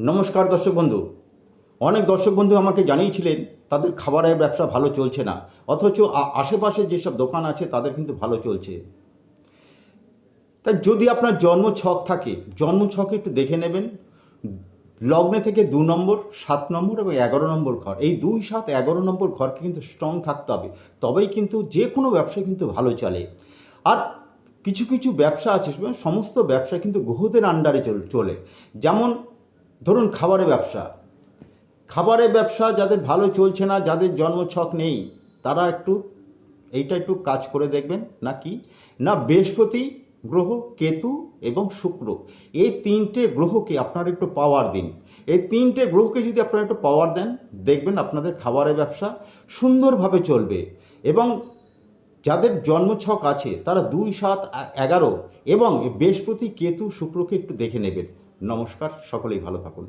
নমস্কার দর্শক বন্ধু। অনেক দর্শক বন্ধু আমাকে জানিয়েছিলেন, তাদের খাবারের ব্যবসা ভালো চলছে না। অথচ আশেপাশে যেসব দোকান আছে, তাদের কিন্তু ভালো চলছে। তাই যদি আপনার জন্ম ছক থাকে, জন্ম ছকে একটু দেখে নেবেন। লগ্নে থেকে দু নম্বর, সাত নম্বর এবং এগারো নম্বর ঘর। এই দুই সাত, এগারো নম্বর ঘরকে কিন্তু স্ট্রং থাকতে হবে। তবেই কিন্তু যে কোনো ব্যবসা কিন্তু ভালো চলে। আর কিছু কিছু ব্যবসা আছে, সমস্ত ব্যবসা কিন্তু গ্রহদের আন্ডারে চল- যেমন ধরুন খাবারের ব্যবসা। খাবারের ব্যবসা যাদের ভালো চলছে না, যাদের জন্মছক নেই, তারা একটু এইটা একটু কাজ করে দেখবেন, না কি? না বৃহস্পতি, গ্রহ, কেতু এবং শুক্র। এই তিনটে গ্রহকে আপনারা একটু পাওয়ার দিন। এই তিনটে গ্রহকে যদি আপনারা একটু পাওয়ার দেন, দেখবেন আপনাদের খাবারের ব্যবসা সুন্দরভাবে চলবে এবং যাদের জন্মছক আছে, তারা দুই, সাত এগারো এবং বৃহস্পতি, কেতু, শুক্রকে একটু দেখে নেবেন। নমস্কার সকলেই ভালো থাকুন।